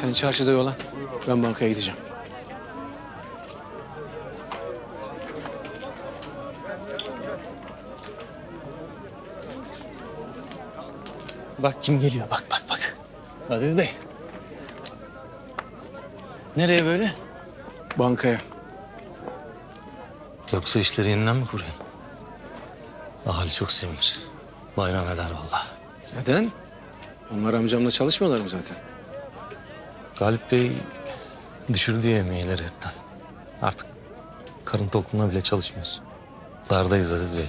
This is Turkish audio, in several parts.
Sen çarşıda yolan. Ben bankaya gideceğim. Bak kim geliyor bak bak bak. Aziz Bey. Nereye böyle? Bankaya. Yoksa işleri yeniden mi kuruyorsun? Ahali çok sevinir. Bayram eder vallahi. Neden? Onlar amcamla çalışmıyorlar mı zaten? Galip Bey düşürdü yemeğileri hepten. Artık karın tokluğuna bile çalışmıyoruz. Dardayız Aziz Bey.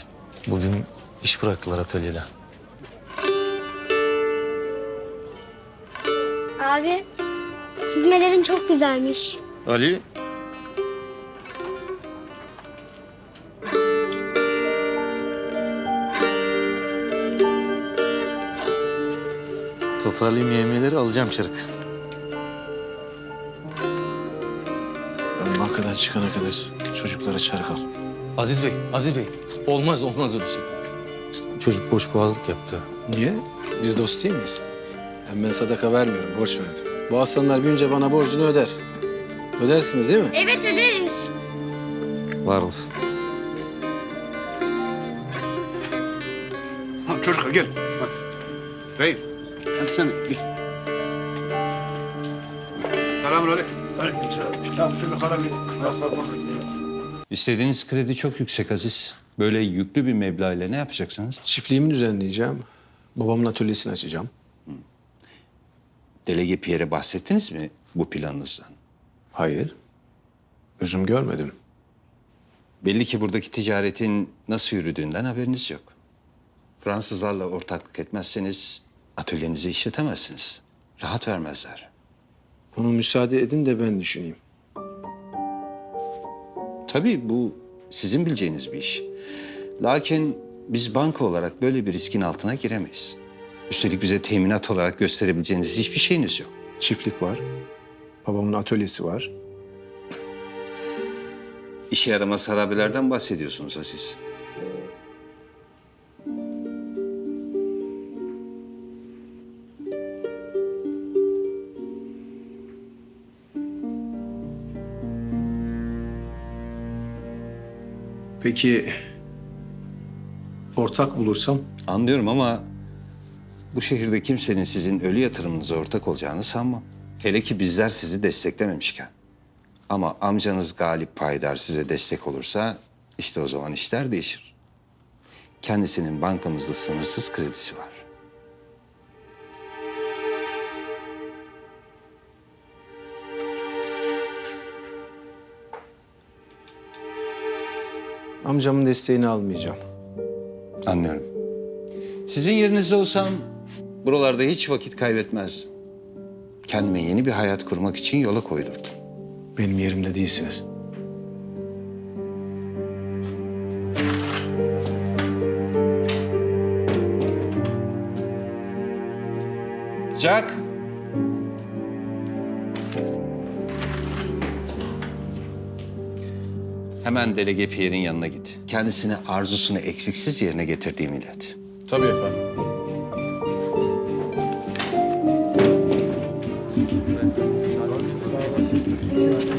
Bugün iş bıraktılar atölyeden. Abi, çizmelerin çok güzelmiş. Ali. Toparlayayım yemeğleri alacağım çarık. Ben bankadan çıkana kadar çocuklara çarık al. Aziz Bey, Aziz Bey. Olmaz, olmaz öyle şey. Çocuk boş boğazlık yaptı. Niye? Biz dost değil miyiz? Hem ben sadaka vermiyorum, borç verdim. Bu aslanlar büyünce bana borcunu öder. Ödersiniz değil mi? Evet öderiz. Var olsun. Ha, çocuklar gel. Bak. Beyim. Hadi sen gel. Tamam şöyle bir. İstediğiniz kredi çok yüksek Aziz. Böyle yüklü bir meblağ ile ne yapacaksınız? Çiftliğimi düzenleyeceğim. Babamın atölyesini açacağım. Delege Pierre'e bahsettiniz mi bu planınızdan? Hayır. Üzüm görmedim. Belli ki buradaki ticaretin nasıl yürüdüğünden haberiniz yok. Fransızlarla ortaklık etmezseniz atölyenizi işletemezsiniz. Rahat vermezler. Onu müsaade edin de ben düşüneyim. Tabii bu sizin bileceğiniz bir iş. Lakin biz banka olarak böyle bir riskin altına giremeyiz. Üstelik bize teminat olarak gösterebileceğiniz hiçbir şeyiniz yok. Çiftlik var. Babamın atölyesi var. İşe yaramaz harabelerden bahsediyorsunuz Aziz. Peki ortak bulursam Anlıyorum ama bu şehirde kimsenin sizin ölü yatırımınıza ortak olacağını sanmam. Hele ki bizler sizi desteklememişken. Ama amcanız Galip Paydar size destek olursa işte o zaman işler değişir. Kendisinin bankamızda sınırsız kredisi var. Amcamın desteğini almayacağım. Anlıyorum. Sizin yerinizde olsam buralarda hiç vakit kaybetmezdim. Kendime yeni bir hayat kurmak için yola koyulurdum. Benim yerimde değilsiniz. Hemen delege Pierre'in yanına git. Kendisine arzusunu eksiksiz yerine getirdiğimi ilet. Tabii efendim.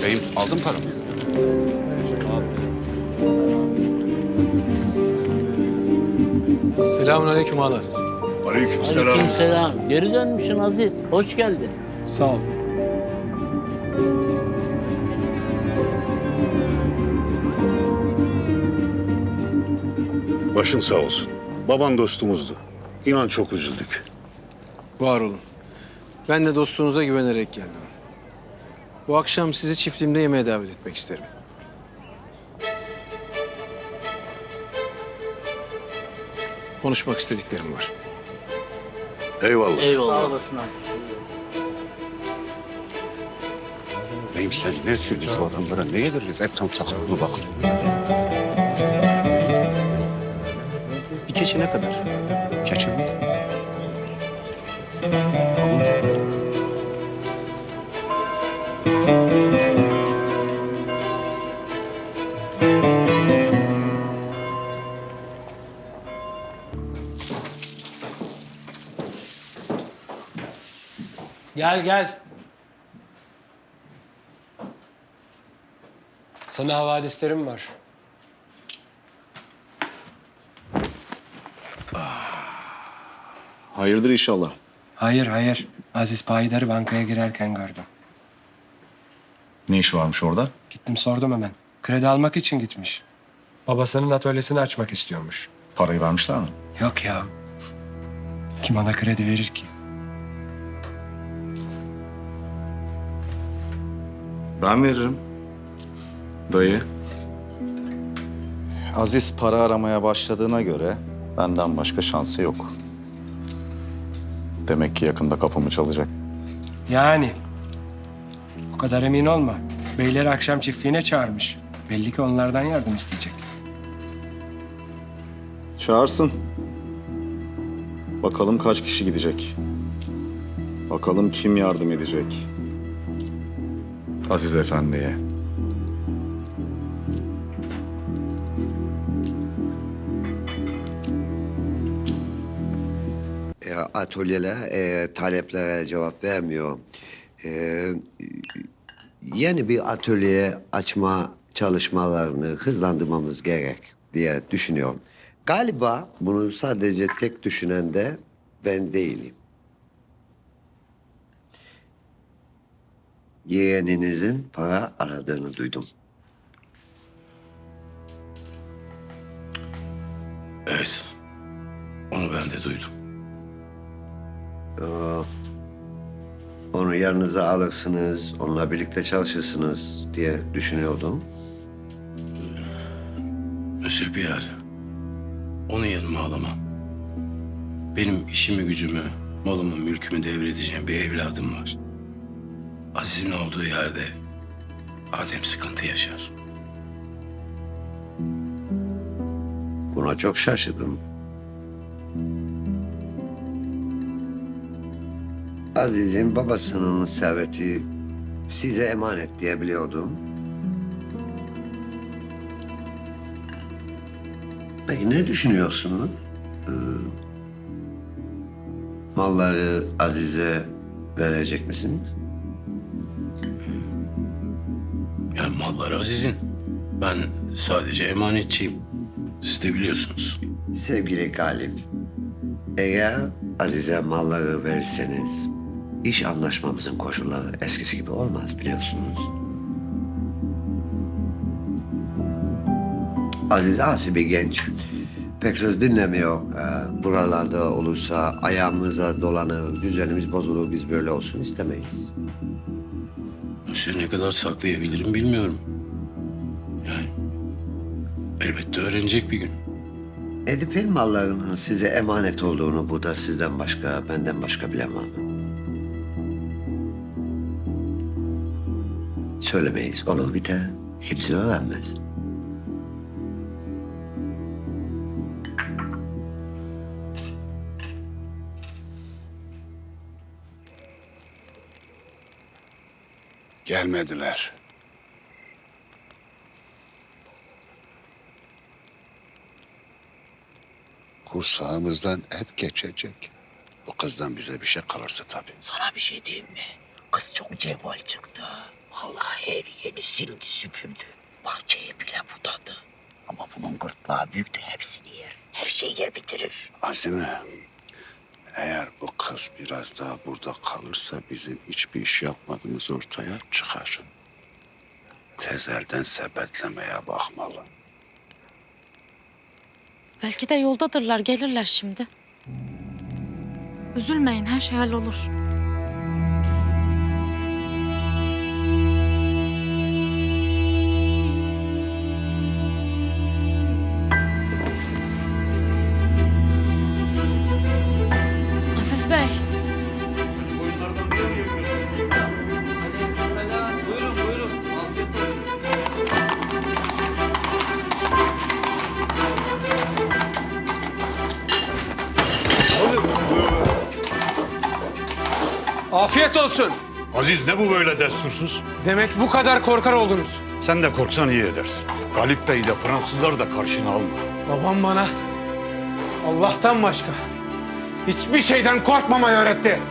Beyim aldın paramı. Selamun aleyküm ağalar. Aleyküm selam. Aleykümselam. Geri dönmüşsün Aziz. Hoş geldin. Sağ ol. Başın sağ olsun. Baban dostumuzdu. İnan çok üzüldük. Var olun. Ben de dostluğunuza güvenerek geldim. Bu akşam sizi çiftliğimde yemeğe davet etmek isterim. Konuşmak istediklerim var. Eyvallah. Eyvallah. Sağ olasın abi. Beyim sen ne biz bu adamlara ne yediririz? Hep tam çakılı bak. yaşına kadar. Şaşırmadım. Gel gel. Sana havadislerim var. Hayırdır inşallah. Hayır hayır. Aziz Payidar'ı bankaya girerken gördüm. Ne iş varmış orada? Gittim sordum hemen. Kredi almak için gitmiş. Babasının atölyesini açmak istiyormuş. Parayı vermişler mi? Yok ya. Kim ona kredi verir ki? Ben veririm. Dayı. Aziz para aramaya başladığına göre benden başka şansı yok. Demek ki yakında kapımı çalacak. Yani. O kadar emin olma. Beyleri akşam çiftliğine çağırmış. Belli ki onlardan yardım isteyecek. Çağırsın. Bakalım kaç kişi gidecek. Bakalım kim yardım edecek. Aziz Efendi'ye. E, atölyeler e, taleplere cevap vermiyor. E, yeni bir atölye açma çalışmalarını hızlandırmamız gerek diye düşünüyorum. Galiba bunu sadece tek düşünen de ben değilim. Yeğeninizin para aradığını duydum. Onu yanınıza alırsınız, onunla birlikte çalışırsınız diye düşünüyordum. Monsieur Pierre. Onu yanıma alamam. Benim işimi gücümü, malımı, mülkümü devredeceğim bir evladım var. Aziz'in olduğu yerde Adem sıkıntı yaşar. Buna çok şaşırdım. Aziz'in babasının serveti size emanet diye biliyordum. Peki ne düşünüyorsunuz? Ee, malları Aziz'e verecek misiniz? Yani malları Aziz'in. Ben sadece emanetçiyim. Siz de biliyorsunuz. Sevgili Galip, eğer Aziz'e malları verirseniz iş anlaşmamızın koşulları eskisi gibi olmaz biliyorsunuz. Aziz asi bir genç. Pek söz dinlemiyor. Ee, buralarda olursa ayağımıza dolanır, düzenimiz bozulur, biz böyle olsun istemeyiz. Monsieur ne kadar saklayabilirim bilmiyorum. Yani elbette öğrenecek bir gün. Edip'in mallarının size emanet olduğunu bu da sizden başka, benden başka bilemem. Söylemeyiz, olur biter. Kimse öğrenmez. Gelmediler. Kursağımızdan et geçecek. Bu kızdan bize bir şey kalırsa tabii. Sana bir şey diyeyim mi? Kız çok cevval çıktı. Vallahi her yeri sildi süpürdü. Bahçeyi bile budadı. Ama bunun gırtlağı büyüktür hepsini yer. Her şeyi yer bitirir. Azime, eğer bu kız biraz daha burada kalırsa bizim hiçbir iş yapmadığımız ortaya çıkar. Tezelden sepetlemeye bakmalı. Belki de yoldadırlar, gelirler şimdi. Üzülmeyin, her şey hallolur. Aziz Afiyet olsun. Aziz ne bu böyle destursuz? Demek bu kadar korkar oldunuz. Sen de korksan iyi edersin. Galip Bey de Fransızlar da karşına alma. Babam bana Allah'tan başka hiçbir şeyden korkmamayı öğretti.